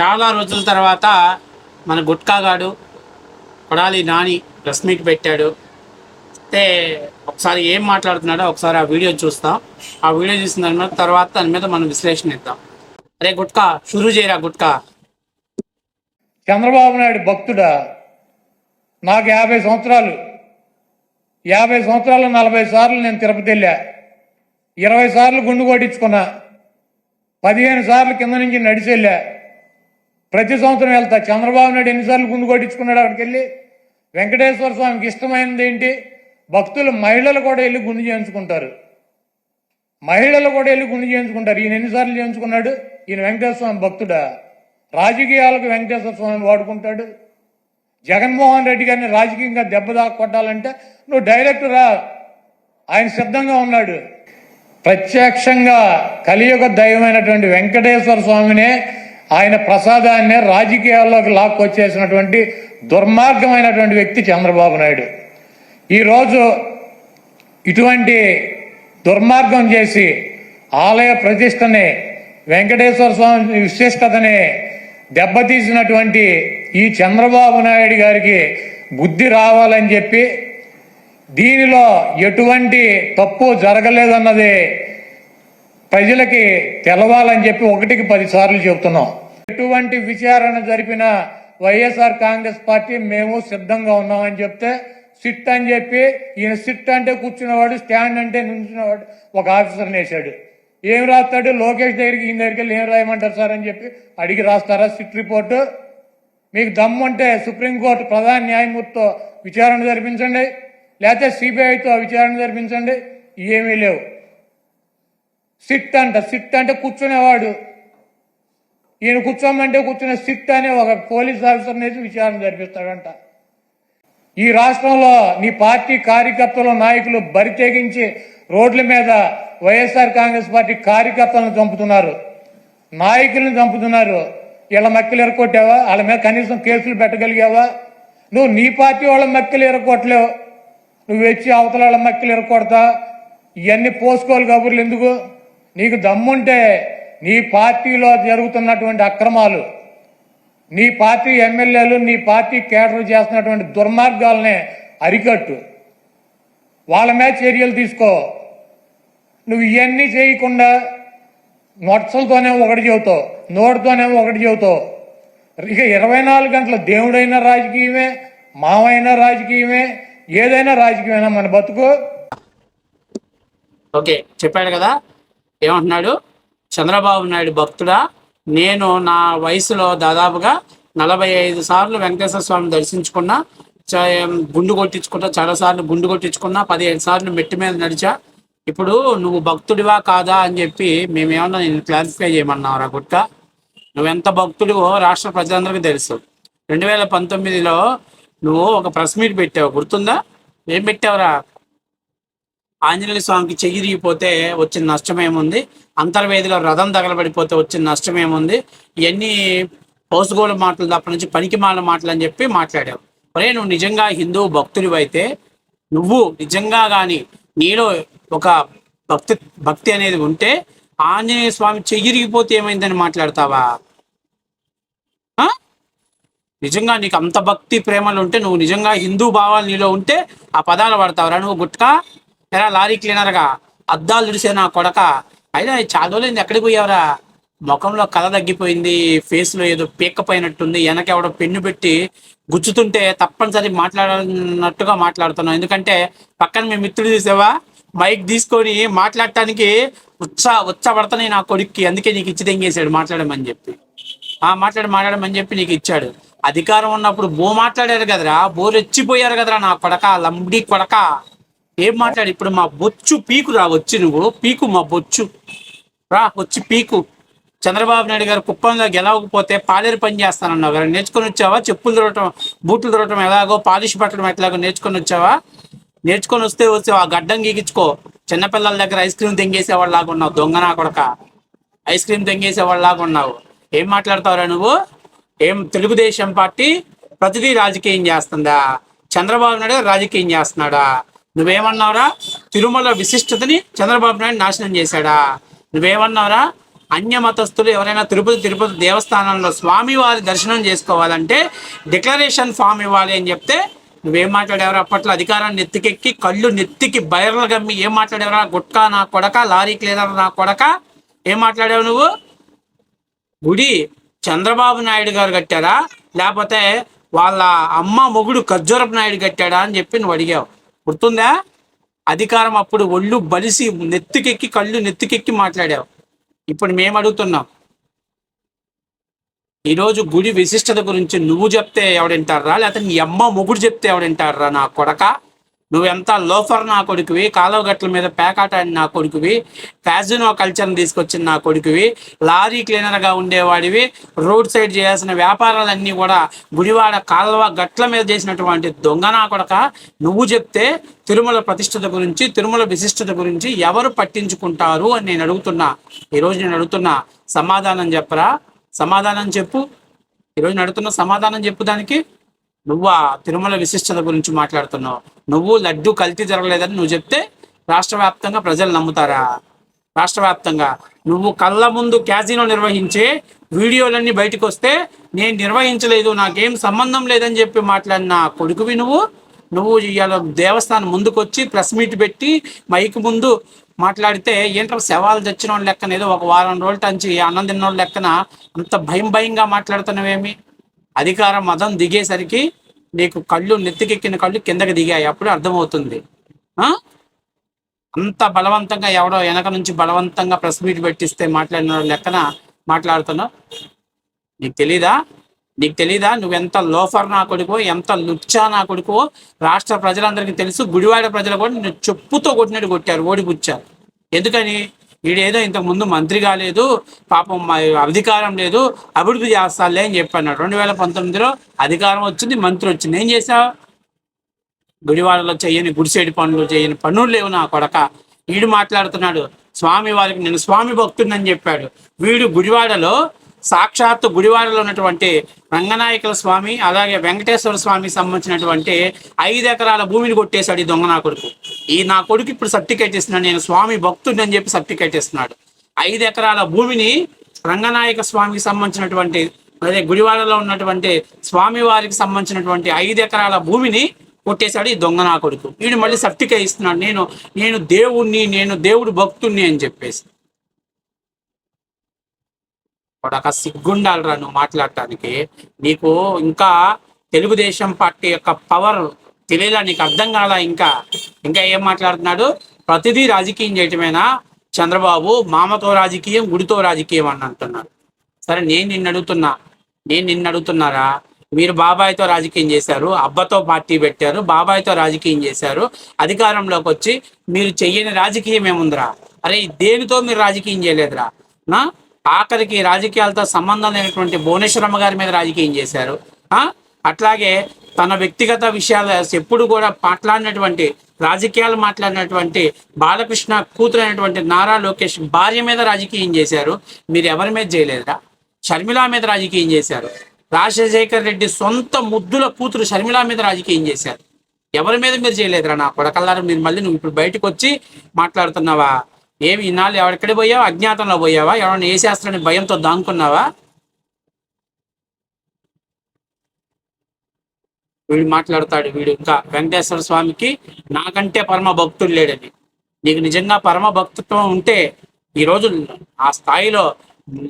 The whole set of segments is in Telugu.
చాలా రోజుల తర్వాత మన గుట్కాగాడు కొడాలి నాని ప్రెస్ మీట్ పెట్టాడు. అయితే ఒకసారి ఏం మాట్లాడుతున్నాడో ఒకసారి ఆ వీడియో చూస్తాం. ఆ వీడియో చూసిన దాని మీద తర్వాత దాని మీద మనం విశ్లేషణ ఇద్దాం అరే గుట్కా షురూ చేయరా గుట్కా? చంద్రబాబు నాయుడు భక్తుడా? నాకు యాభై సంవత్సరాలు. యాభై సంవత్సరాలు నలభై సార్లు నేను తిరుపతి వెళ్ళా. ఇరవై సార్లు గుండు కొట్టించుకున్నా. పదిహేను సార్లు కింద నుంచి నడిచి వెళ్ళా. ప్రతి సంవత్సరం వెళ్తా. చంద్రబాబు నాయుడు ఎన్నిసార్లు గుండు కొట్టించుకున్నాడు అక్కడికి వెళ్ళి వెంకటేశ్వర స్వామికి ఇష్టమైనది ఏంటి? భక్తులు మహిళలు కూడా వెళ్ళి గుండు చేయించుకుంటారు. మహిళలు కూడా వెళ్ళి గుండు చేయించుకుంటారు. ఈయన ఎన్నిసార్లు చేయించుకున్నాడు? ఈయన వెంకటేశ్వర స్వామి భక్తుడా? రాజకీయాలకు వెంకటేశ్వర స్వామి వాడుకుంటాడు. జగన్మోహన్ రెడ్డి గారిని రాజకీయంగా దెబ్బ కొట్టాలంటే నువ్వు డైరెక్ట్ రా. ఆయన సిద్ధంగా ఉన్నాడు. ప్రత్యక్షంగా కలియుగ దైవమైనటువంటి వెంకటేశ్వర స్వామినే ఆయన ప్రసాదాన్నే రాజకీయాల్లోకి లాక్కొచ్చేసినటువంటి దుర్మార్గమైనటువంటి వ్యక్తి చంద్రబాబు నాయుడు. ఈరోజు ఇటువంటి దుర్మార్గం చేసి ఆలయ ప్రతిష్టని వెంకటేశ్వర స్వామి విశిష్టతని దెబ్బతీసినటువంటి ఈ చంద్రబాబు నాయుడు గారికి బుద్ధి రావాలని చెప్పి దీనిలో ఎటువంటి తప్పు జరగలేదన్నది ప్రజలకి తెలవాలని చెప్పి ఒకటికి పదిసార్లు చెబుతున్నాం. ఎటువంటి విచారణ జరిపిన వైఎస్ఆర్ కాంగ్రెస్ పార్టీ మేము సిద్ధంగా ఉన్నామని చెప్తే సిట్ అని చెప్పి ఈయన సిట్ అంటే కూర్చున్నవాడు స్టాండ్ అంటే నించున్నవాడు ఒక ఆఫీసర్ని వేశాడు ఏం రాస్తాడు? లోకేష్ దగ్గరికి ఈయన దగ్గరికి వెళ్ళి ఏం రాయమంటారు సార్ అని చెప్పి అడిగి రాస్తారా సిట్ రిపోర్టు? మీకు దమ్ముంటే సుప్రీంకోర్టు ప్రధాన న్యాయమూర్తితో విచారణ జరిపించండి. లేకపోతే సిబిఐతో విచారణ జరిపించండి. ఏమీ లేవు. సిట్ అంట సిట్ అంటే కూర్చునేవాడు. ఈయన కూర్చోమంటే కూర్చునే సిట్ అనే ఒక పోలీస్ ఆఫీసర్ నేసి విచారణ జరిపిస్తాడంట. ఈ రాష్ట్రంలో నీ పార్టీ కార్యకర్తలు నాయకులు బరితెగించి రోడ్ల మీద వైఎస్ఆర్ కాంగ్రెస్ పార్టీ కార్యకర్తలను చంపుతున్నారు. నాయకులను చంపుతున్నారు. వీళ్ళ మక్కలు ఎరగొట్టావా? వాళ్ళ మీద కనీసం కేసులు పెట్టగలిగావా? నువ్వు నీ పార్టీ వాళ్ళ మక్కలు ఎరగొట్టలేవు. నువ్వు వచ్చి అవతల వాళ్ళ మక్కలు ఎరగొడతా? ఇవన్నీ పోసుకోవాలి కబుర్లు ఎందుకు? నీకు దమ్ముంటే నీ పార్టీలో జరుగుతున్నటువంటి అక్రమాలు నీ పార్టీ ఎమ్మెల్యేలు నీ పార్టీ కేటర్ చేస్తున్నటువంటి దుర్మార్గాలనే అరికట్టు. వాళ్ళ మీద చర్యలు తీసుకో. నువ్వు ఇవన్నీ చేయకుండా నొట్సలతోనే ఒకటి చెబుతావు నోటితోనే ఒకటి చెబుతావు. ఇక ఇరవై నాలుగు గంటల దేవుడైన రాజకీయమే మావైనా రాజకీయమే ఏదైనా రాజకీయమైనా మన బతుకు. ఓకే చెప్పాడు కదా ఏమంటున్నాడు? చంద్రబాబు నాయుడు భక్తుడా? నేను నా వయసులో దాదాపుగా నలభై ఐదు సార్లు వెంకటేశ్వర స్వామిని దర్శించుకున్నా గుండు కొట్టించుకున్నా చాలా సార్లు గుండు కొట్టించుకున్నా పదిహేను సార్లు మెట్టి మీద నడిచా. ఇప్పుడు నువ్వు భక్తుడివా కాదా అని చెప్పి మేమేమన్నా నేను క్లారిఫై చేయమన్నావురా గుట్ట నువ్వెంత భక్తుడివో రాష్ట్ర ప్రజలందరికీ తెలుసు. రెండు వేల పంతొమ్మిదిలో నువ్వు ఒక ప్రెస్ మీట్ పెట్టావు గుర్తుందా? ఏం పెట్టావురా? ఆంజనేయ స్వామికి చెయ్యిరిగిపోతే వచ్చిన నష్టం ఏముంది? అంతర్వేదిలో రథం తగలబడిపోతే వచ్చిన నష్టం ఏముంది? ఇవన్నీ పోసుగోలు మాటలు తప్ప నుంచి పనికి మాల మాటలు అని చెప్పి మాట్లాడావు. ఒరే నువ్వు నిజంగా హిందూ భక్తుడివైతే నువ్వు నిజంగా కానీ నీలో ఒక భక్తి భక్తి అనేది ఉంటే ఆంజనేయ స్వామి చెయ్యిరిగిపోతే ఏమైందని మాట్లాడతావా? నిజంగా నీకు అంత భక్తి ప్రేమలు ఉంటే నువ్వు నిజంగా హిందూ భావాలు నీలో ఉంటే ఆ పదాలు పడతావురా? నువ్వు గుట్కా? ఎరా లారీ క్లీనర్గా అద్దాలు తుడిసే నా కొడక. అయినా చాలా రోజులైంది ఎక్కడికి పోయావురా? ముఖంలో కళ తగ్గిపోయింది ఫేస్లో ఏదో పీక్కపోయినట్టుంది వెనక ఎవడో పెన్ను పెట్టి గుచ్చుతుంటే తప్పనిసరి మాట్లాడాలన్నట్టుగా మాట్లాడుతున్నాం ఎందుకంటే పక్కన మీ మిత్రుడు చూసావా? మైక్ తీసుకొని మాట్లాడటానికి ఉత్సా ఉత్సాహపడుతున్నాయి నా కొడుక్కి. అందుకే నీకు ఇచ్చి తెంగేశాడు మాట్లాడమని చెప్పి. ఆ మాట్లాడి మాట్లాడమని చెప్పి నీకు ఇచ్చాడు. అధికారం ఉన్నప్పుడు బో మాట్లాడారు కదరా బో ఎచ్చిపోయారు కదరా నా కొడక లంబడి కొడక. ఏం మాట్లాడి? ఇప్పుడు మా బొచ్చు పీకు రా వచ్చి నువ్వు. పీకు మా బొచ్చు. రా వచ్చి పీకు. చంద్రబాబు నాయుడు గారు కుప్పంలో గెలవకపోతే పాలేరు పని చేస్తానన్నావు గారు నేర్చుకొని వచ్చావా? చెప్పులు దొరకటం బూట్లు దొరకటం ఎలాగో పాలిష్ పట్టడం ఎట్లాగో నేర్చుకొని వచ్చావా? నేర్చుకొని వస్తే వస్తే ఆ గడ్డం గీగించుకో చిన్నపిల్లల దగ్గర ఐస్ క్రీమ్ తెంగేసేవాళ్ళలాగా ఉన్నావు. దొంగ నా కొడక. ఐస్ క్రీమ్ తెంగేసేవాళ్ళలాగా ఉన్నావు. ఏం మాట్లాడతావురా నువ్వు? ఏం తెలుగుదేశం పార్టీ ప్రతిదీ రాజకీయం చేస్తుందా? చంద్రబాబు నాయుడు గారు రాజకీయం చేస్తున్నాడా? నువ్వేమన్నావురా? తిరుమల విశిష్టతని చంద్రబాబు నాయుడు నాశనం చేశాడా? నువ్వేమన్నావురా? అన్య మతస్థులు ఎవరైనా తిరుపతి తిరుపతి దేవస్థానంలో స్వామివారి దర్శనం చేసుకోవాలంటే డిక్లరేషన్ ఫామ్ ఇవ్వాలి అని చెప్తే నువ్వేం మాట్లాడేవరా? అప్పట్లో అధికారాన్ని నెత్తికెక్కి కళ్ళు నెత్తికి బయర్లు గమ్మి ఏం మాట్లాడేవరా? గుట్కా నా కొడక లారీ క్లీనర్ నా కొడక? ఏం మాట్లాడావు నువ్వు? గుడి చంద్రబాబు నాయుడు గారు కట్టారా? లేకపోతే వాళ్ళ అమ్మ మొగుడు ఖర్జూరపు నాయుడు కట్టాడా అని చెప్పి నువ్వు అడిగావు. గుర్తుందా? అధికారం అప్పుడు ఒళ్ళు బలిసి నెత్తికెక్కి కళ్ళు నెత్తికెక్కి మాట్లాడావు. ఇప్పుడు మేము అడుగుతున్నాం. ఈరోజు గుడి విశిష్టత గురించి నువ్వు చెప్తే ఎవడింటారా లేకపోతే నీ అమ్మ మొగుడు చెప్తే ఎవడింటారా నా కొడక? నువ్వెంత లోఫర్ నా కొడుకువి కాలువ గట్ల మీద పేకాటాడి నా కొడుకువి ఫ్యాజినో కల్చర్ని తీసుకొచ్చిన నా కొడుకువి లారీ క్లీనర్గా ఉండేవాడివి రోడ్ సైడ్ చేయాల్సిన వ్యాపారాలన్నీ కూడా గుడివాడ కాలువ గట్ల మీద చేసినటువంటి దొంగ నా కొడక నువ్వు చెప్తే తిరుమల ప్రతిష్టత గురించి తిరుమల విశిష్టత గురించి ఎవరు పట్టించుకుంటారు అని నేను అడుగుతున్నా. ఈరోజు నేను అడుగుతున్నా సమాధానం చెప్పరా? సమాధానం చెప్పు. ఈరోజు నేను అడుగుతున్న సమాధానం చెప్పు దానికి. నువ్వు ఆ తిరుమల విశిష్టత గురించి మాట్లాడుతున్నావు. నువ్వు లడ్డు కల్తీ జరగలేదని నువ్వు చెప్తే రాష్ట్ర వ్యాప్తంగా ప్రజలు నమ్ముతారా? రాష్ట్ర వ్యాప్తంగా నువ్వు కళ్ళ ముందు క్యాజినో నిర్వహించే వీడియోలన్నీ బయటకు వస్తే నేను నిర్వహించలేదు నాకేం సంబంధం లేదని చెప్పి మాట్లాడిన కొడుకువి నువ్వు. నువ్వు ఇవాళ దేవస్థానం ముందుకొచ్చి ప్రెస్ మీట్ పెట్టి మైక్ ముందు మాట్లాడితే ఏంటో శవాలు తెచ్చిన వాళ్ళ లెక్కన ఏదో ఒక వారం రోజుల నుంచి అన్నం తిన్న వాళ్ళ లెక్కన అంత భయం భయంగా మాట్లాడుతున్నావేమి? అధికారం మదం దిగేసరికి నీకు కళ్ళు నెత్తికెక్కిన కళ్ళు కిందకి దిగాయి. అప్పుడు అర్థమవుతుంది. అంత బలవంతంగా ఎవడో వెనక నుంచి బలవంతంగా ప్రెస్ మీట్ పెట్టిస్తే మాట్లాడిన లెక్కన మాట్లాడుతున్నావు? నీకు తెలీదా? నీకు తెలీదా? నువ్వెంత లోఫర్ నా కొడుకో ఎంత లుచ్చా నా కొడుకో రాష్ట్ర ప్రజలందరికీ తెలుసు. గుడివాడ ప్రజలు కూడా నిన్ను చెప్పుతో కొట్టినట్టు కొట్టారు. ఓడిపుచ్చారు. ఎందుకని? వీడేదో ఇంతకు ముందు మంత్రి కాలేదు పాపం మా అధికారం లేదు అభివృద్ధి చేస్తాలే అని చెప్పాను రెండు వేల పంతొమ్మిదిలో అధికారం వచ్చింది మంత్రి వచ్చింది. ఏం చేశావు? గుడివాడలో చేయని గుడిసేటి పనులు చేయని పనులు లేవు నా కొడక. వీడు మాట్లాడుతున్నాడు స్వామి వారికి నేను స్వామి భక్తుడిని చెప్పాడు. వీడు గుడివాడలో సాక్షాత్తు గుడివాడలో ఉన్నటువంటి రంగనాయకుల స్వామి అలాగే వెంకటేశ్వర స్వామికి సంబంధించినటువంటి ఐదు ఎకరాల భూమిని కొట్టేశాడు ఈ దొంగ నా కొడుకు. ఈ నా కొడుకు ఇప్పుడు సర్టిఫికేట్ ఇస్తున్నాడు నేను స్వామి భక్తుడిని అని చెప్పి సర్టిఫికేట్ ఇస్తున్నాడు ఐదు ఎకరాల భూమిని రంగనాయక స్వామికి సంబంధించినటువంటి అదే గుడివాడలో ఉన్నటువంటి స్వామి వారికి సంబంధించినటువంటి ఐదు ఎకరాల భూమిని కొట్టేశాడు ఈ దొంగ నా కొడుకు. వీడు మళ్ళీ సర్టిఫికేట్ ఇస్తున్నాడు. నేను నేను దేవుణ్ణి నేను దేవుడు భక్తుణ్ణి అని చెప్పేసి. ఒక సిగ్గుండాలరా నువ్వు మాట్లాడటానికి. నీకు ఇంకా తెలుగుదేశం పార్టీ యొక్క పవర్ తెలియలా నీకు అర్థం కాలా ఇంకా? ఇంకా ఏం మాట్లాడుతున్నాడు? ప్రతిదీ రాజకీయం చేయటమేనా? చంద్రబాబు మామతో రాజకీయం గుడితో రాజకీయం అని అంటున్నాడు. సరే నేను నిన్ను అడుగుతున్నా. నేను నిన్ను అడుగుతున్నారా? మీరు బాబాయ్తో రాజకీయం చేశారు అబ్బతో పార్టీ పెట్టారు బాబాయ్తో రాజకీయం చేశారు అధికారంలోకి వచ్చి మీరు చెయ్యని రాజకీయం ఏముందిరా? అరే దేనితో మీరు రాజకీయం చేయలేదురా? నా ఆఖరికి రాజకీయాలతో సంబంధం లేనటువంటి భువనేశ్వరమ్మ గారి మీద రాజకీయం చేశారు. అట్లాగే తన వ్యక్తిగత విషయాలు ఎప్పుడు కూడా మాట్లాడినటువంటి రాజకీయాలు మాట్లాడినటువంటి బాలకృష్ణ కూతురైనటువంటి నారా లోకేష్ భార్య మీద రాజకీయం చేశారు. మీరు ఎవరి మీద చేయలేదురా? షర్మిల మీద రాజకీయం చేశారు. రాజశేఖర్ రెడ్డి సొంత ముద్దుల కూతురు షర్మిల మీద రాజకీయం చేశారు. ఎవరి మీద మీరు చేయలేదురా నా కొడకల్లారు? మీరు మళ్ళీ నువ్వు ఇప్పుడు బయటకు వచ్చి మాట్లాడుతున్నావా? ఏమి ఇన్నాళ్ళు ఎక్కడికి పోయావా? అజ్ఞాతంలో పోయావా? ఎవరైనా వేసేస్తారని భయంతో దాంకున్నావా వీడు మాట్లాడతాడు వీడు ఇంకా వెంకటేశ్వర స్వామికి నాకంటే పరమ భక్తుడు లేడని నీకు నిజంగా పరమ భక్తత్వం ఉంటే ఈరోజు ఆ స్థాయిలో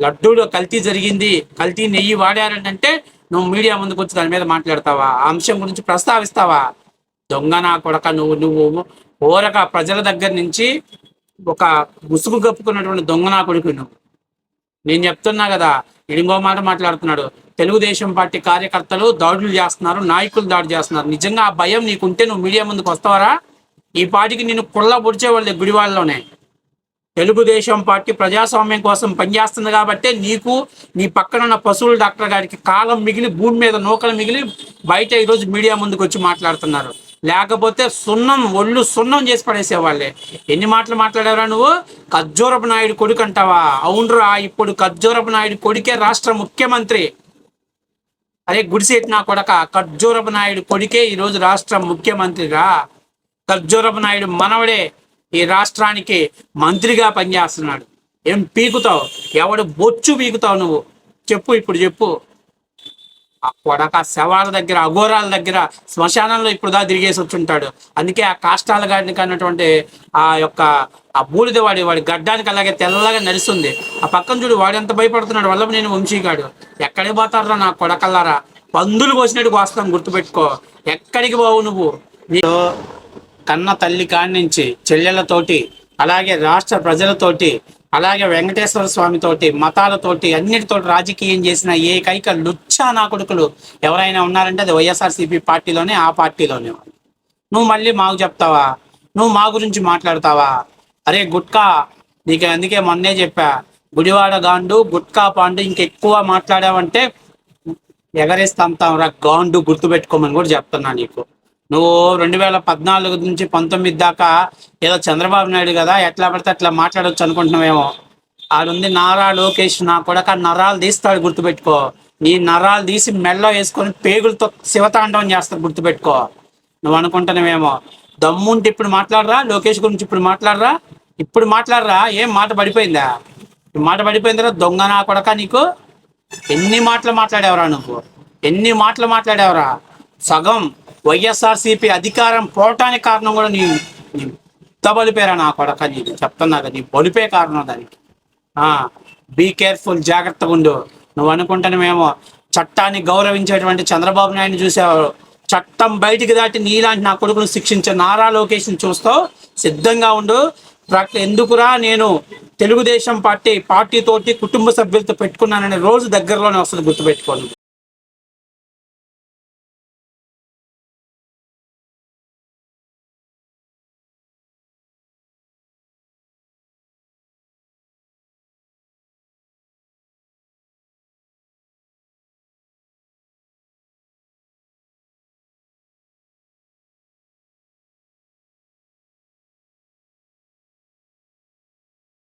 లడ్డూలో కల్తీ జరిగింది కల్తీ నెయ్యి వాడారంటే నువ్వు మీడియా ముందుకు వచ్చి దాని మీద మాట్లాడతావా? ఆ అంశం గురించి ప్రస్తావిస్తావా? దొంగ నా కొడక నువ్వు నువ్వు ఓరక ప్రజల దగ్గర నుంచి ఒక ముసుగు కప్పుకున్నటువంటి దొంగ నా కొడుకు నువ్వు నేను చెప్తున్నా కదా ఇంకో మాట మాట్లాడుతున్నాడు. తెలుగుదేశం పార్టీ కార్యకర్తలు దాడులు చేస్తున్నారు నాయకులు దాడి చేస్తున్నారు. నిజంగా ఆ భయం నీకుంటే నువ్వు మీడియా ముందుకు వస్తావరా? ఈ పార్టీకి నేను కుళ్ళ పొడిచేవాళ్ళే గుడివాళ్ళలోనే. తెలుగుదేశం పార్టీ ప్రజాస్వామ్యం కోసం పనిచేస్తుంది కాబట్టి నీకు నీ పక్కన ఉన్న పశువుల డాక్టర్ గారికి కాలం మిగిలి భూమి మీద నూకలు మిగిలి బయట ఈరోజు మీడియా ముందుకు వచ్చి మాట్లాడుతున్నారు. లేకపోతే సున్నం ఒళ్ళు సున్నం చేసి పడేసేవాళ్ళే. ఎన్ని మాటలు మాట్లాడారా నువ్వు? ఖర్జూరపు నాయుడు కొడుకు అంటావా? అవునరా ఇప్పుడు ఖర్జూరపు నాయుడు కొడుకే రాష్ట్ర ముఖ్యమంత్రి. అరే గుడిసేటి నా కొడక ఖర్జూరపు నాయుడు కొడుకే ఈరోజు రాష్ట్ర ముఖ్యమంత్రిరా ఖర్జూరపు నాయుడు మనవడే ఈ రాష్ట్రానికి మంత్రిగా పనిచేస్తున్నాడు. ఏం పీకుతావు? ఎవడు బొచ్చు పీకుతావు నువ్వు? చెప్పు ఇప్పుడు చెప్పు. ఆ కొడక శవాల దగ్గర అఘోరాల దగ్గర శ్మశానంలో ఇప్పుడు దా తిరిగేసి వచ్చుంటాడు. అందుకే ఆ కాష్టాల గాడికి అన్నటువంటి ఆ యొక్క ఆ బూడిద వాడి వాడి గడ్డానికి అలాగే తెల్లగా నడుస్తుంది ఆ పక్కన చూడు వాడు ఎంత భయపడుతున్నాడు వల్ల నేను వంశీగాడు. ఎక్కడికి పోతారా నా కొడకల్లారా? పందులు కోసినట్టు కోస్తాం గుర్తుపెట్టుకో. ఎక్కడికి పోవు నువ్వు? నీకు కన్న తల్లి కాడి నుంచి చెల్లెళ్ళతోటి అలాగే రాష్ట్ర ప్రజలతోటి అలాగే వెంకటేశ్వర స్వామితోటి మతాలతోటి అన్నిటితోటి రాజకీయం చేసిన ఏకైక లుచ్చా నా కొడుకులు ఎవరైనా ఉన్నారంటే అది వైఎస్ఆర్సీపీ పార్టీలోనే ఆ పార్టీలోనే నువ్వు మళ్ళీ మాకు చెప్తావా? నువ్వు మా గురించి మాట్లాడతావా? అరే గుట్కా నీకు అందుకే మొన్నే చెప్పా గుడివాడ గాండు గుట్కా పాండు ఇంకెక్కువ మాట్లాడావంటే ఎగరేస్తాం రా గాండు గుర్తుపెట్టుకోమని కూడా చెప్తున్నా నీకు. నువ్వు రెండు వేల పద్నాలుగు నుంచి పంతొమ్మిది దాకా ఏదో చంద్రబాబు నాయుడు కదా ఎట్లా పడితే అట్లా మాట్లాడొచ్చు అనుకుంటున్నామేమో ఆడుంది నారా లోకేష్ నా కొడక నరాలు తీస్తాడు గుర్తుపెట్టుకో. నీ నరాలు తీసి మెల్ల వేసుకొని పేగులతో శివతాండవం చేస్తాడు గుర్తుపెట్టుకో. నువ్వు అనుకుంటున్నావేమో. దమ్ముంటే ఇప్పుడు మాట్లాడరా లోకేష్ గురించి ఇప్పుడు మాట్లాడరా? ఇప్పుడు మాట్లాడరా? ఏం మాట పడిపోయిందా? మాట మాట పడిపోయిందిరా దొంగ నా కొడక నీకు? ఎన్ని మాటలు మాట్లాడేవరా నువ్వు? ఎన్ని మాటలు మాట్లాడేవరా? సగం. వైఎస్ఆర్సీపీ అధికారం పోవటానికి కారణం కూడా నీ నీ బలిపేరా నా కొడక నీకు చెప్తున్నా కదా నీ బలిపే కారణం దానికి. బీ కేర్ఫుల్ జాగ్రత్తగా ఉండు. నువ్వు అనుకుంటానేమో చట్టాన్ని గౌరవించేటువంటి చంద్రబాబు నాయుడు చూసేవారు చట్టం బయటికి దాటి నీలాంటి నా కొడుకును శిక్షించే నారా లోకేష్ని చూస్తావు. సిద్ధంగా ఉండు. ఎందుకురా నేను తెలుగుదేశం పార్టీ పార్టీతోటి కుటుంబ సభ్యులతో పెట్టుకున్నాననే రోజు దగ్గరలోనే వస్తుంది గుర్తుపెట్టుకోండి.